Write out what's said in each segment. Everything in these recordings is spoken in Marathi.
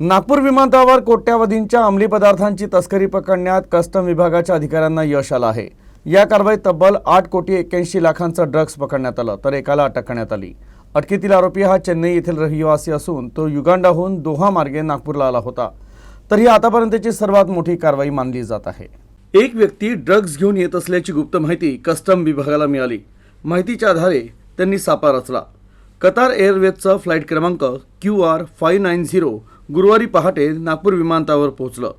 नागपूर विमानतळावर कोट्यावधींच्या अंमली पदार्थांची तस्करी पकडण्यात कस्टम विभागाच्या अधिकाऱ्यांना यश आलं आहे. या कारवाईत तब्बल आठ कोटी एक्क्याऐंशी लाखांचं ड्रग्ज पकडण्यात आलं तर एकाला अटक करण्यात आली. अटकेतील आरोपी हा चेन्नई येथील रहिवासी असून तो युगांडाहून दोहा मार्गे नागपूरला आला होता. तर ही आतापर्यंतची सर्वात मोठी कारवाई मानली जात आहे. एक व्यक्ती ड्रग्ज घेऊन येत असल्याची गुप्त माहिती कस्टम विभागाला मिळाली. माहितीच्या आधारे त्यांनी सापा रचला. कतार एअरवेजचं फ्लाईट क्रमांक Q R five nine zero गुरुवारी पहाटे नागपूर विमानतळावर पोहोचलं.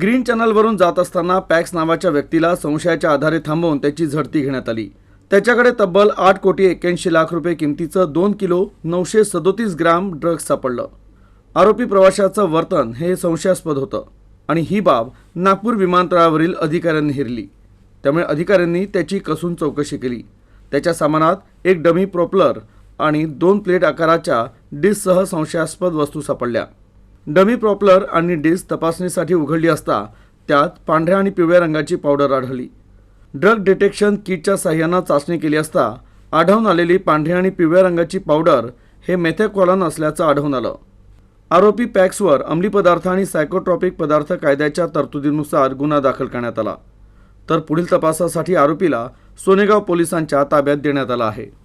ग्रीन चॅनलवरून जात असताना पॅक्स नावाच्या व्यक्तीला संशयाच्या आधारे थांबवून त्याची झडती घेण्यात आली. त्याच्याकडे तब्बल आठ कोटी एक्क्याऐंशी लाख रुपये किमतीचं दोन किलो नऊशे सदोतीस ग्राम ड्रग्ज सापडलं. आरोपी प्रवाशाचं वर्तन हे संशयास्पद होतं आणि ही बाब नागपूर विमानतळावरील अधिकाऱ्यांनी हिरली. त्यामुळे अधिकाऱ्यांनी त्याची कसून चौकशी केली. त्याच्या सामानात एक डमी प्रोपलर आणि दोन प्लेट आकाराच्या डिससह संशयास्पद वस्तू सापडल्या. डमी प्रॉपलर आणि डिश तपासणीसाठी उघडली असता त्यात पांढऱ्या आणि पिवळ्या रंगाची पावडर आढळली. ड्रग डिटेक्शन किटच्या साह्यानं चाचणी केली असता आढळून आलेली पांढऱ्या आणि पिवळ्या रंगाची पावडर हे मेथेकॉलन असल्याचं आढळून आलं. आरोपी पॅक्सवर अंमली पदार्थ आणि सायकोट्रॉपिक पदार्थ कायद्याच्या तरतुदीनुसार गुन्हा दाखल करण्यात आला. तर पुढील तपासासाठी आरोपीला सोनेगाव पोलिसांच्या ताब्यात देण्यात आला आहे.